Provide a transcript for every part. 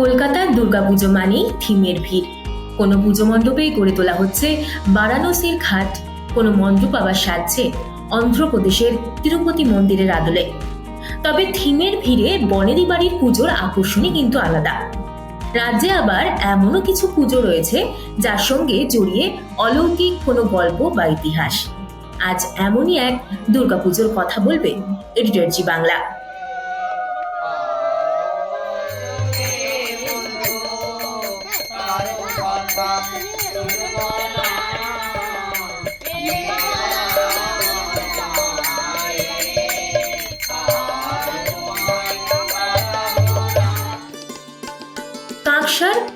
কলকাতার দুর্গাপুজো মানেই থিমের ভিড়। কোনো পুজো মণ্ডপেই গড়ে তোলা হচ্ছে বারাণসীর ঘাট, কোনো মণ্ডপ আবার সাজছে অন্ধ্রপ্রদেশের তিরুপতি মন্দিরের আদলে। তবে থিমের ভিড়ে বনেদি বাড়ির পুজোর আকর্ষণই কিন্তু আলাদা। রাজ্যে আবার এমনও কিছু পুজো রয়েছে যার সঙ্গে জড়িয়ে অলৌকিক কোনো গল্প বা ইতিহাস। আজ এমনই এক দুর্গাপুজোর কথা বলবে এডিটর জি বাংলা। কাঁকসার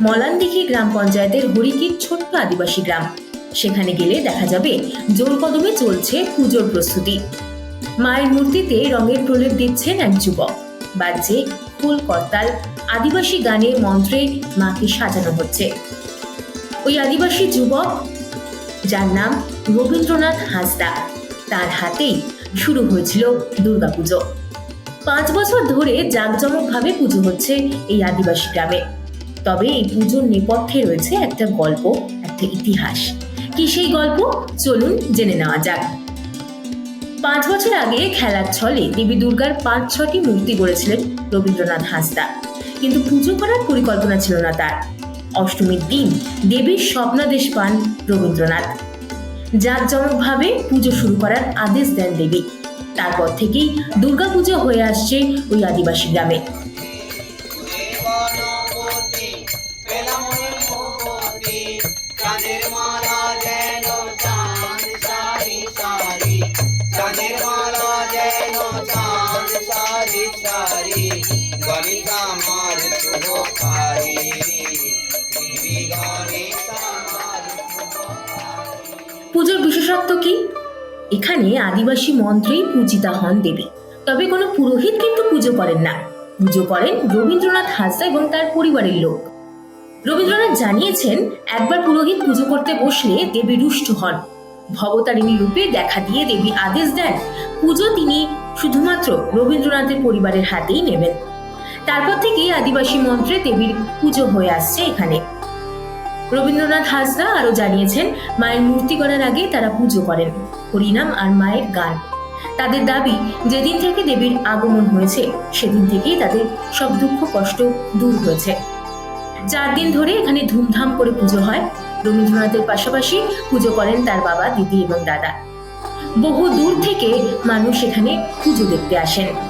মলানদিঘি গ্রাম পঞ্চায়েতের হরিকির ছোট্ট আদিবাসী গ্রাম। সেখানে গেলে দেখা যাবে জোর কদমে চলছে পুজোর প্রস্তুতি। মায়ের মূর্তিতে রঙের প্রলেপ দিচ্ছেন এক যুবক। বাজছে ফুল করতাল, আদিবাসী গানে মন্ত্রে মাকে সাজানো হচ্ছে। ওই আদিবাসী যুবক, যার নাম রবীন্দ্রনাথ হাসদা। তার হাতেই শুরু হয়েছিল দুর্গাপুজো পাঁচ বছর ধরে জাঁকজমকভাবে পুজো হচ্ছে এই আদিবাসী গ্রামে। তবে এই পুজোর নেপথ্যে রয়েছে একটা গল্প, একটা ইতিহাস। কি সেই গল্প? চলুন জেনে নেওয়া যাক। পাঁচ বছর আগে খেলার ছলে দেবী দুর্গার পাঁচ, ছটি মূর্তি গড়েছিলেন রবীন্দ্রনাথ হাসদা। কিন্তু পুজো করার পরিকল্পনা ছিল না তার। অষ্টমীর দিন দেবীর স্বপ্নাদেশ পান রবীন্দ্রনাথ। জাঁকজমকভাবে পুজো শুরু করার আদেশ দেন দেবী। তারপর থেকেই দুর্গাপুজো হয়ে আসছে ওই আদিবাসী গ্রামে। পুজোর বিশেষত্ব কি? এখানে আদিবাসী মন্ত্রেই পূজিতা হন দেবী। তবে কোনো পুরোহিত কিন্তু পুজো করেন না। পুজো করেন রবীন্দ্রনাথ হাসদা এবং তার পরিবারের লোক। রবীন্দ্রনাথ জানিয়েছেন, একবার পুরোহিত পুজো করতে বসলে দেবী রুষ্ট হন। ভবতারিণী রূপে দেখা দিয়ে দেবী আদেশ দেন, পুজো তিনি শুধুমাত্র রবীন্দ্রনাথের পরিবারের হাতেই নেবেন। তারপর থেকে আদিবাসী মন্ত্রে দেবীর পুজো হয়ে আসছে এখানে। রবীন্দ্রনাথ হাসদা আরও জানিয়েছেন, মায়ের মূর্তি করার আগে তারা পুজো করেন। হরিনাম আর মায়ের গান। তাদের দাবি, যেদিন থেকে দেবীর আগমন হয়েছে, সেদিন থেকেই তাদের সব দুঃখ, কষ্ট দূর হয়েছে। চার দিন ধরে এখানে ধুমধাম করে পুজো হয়। রবীন্দ্রনাথের পাশাপাশি পুজো করেন তার বাবা, দিদি এবং দাদা। বহু দূর থেকে মানুষ এখানে পুজো দেখতে আসেন।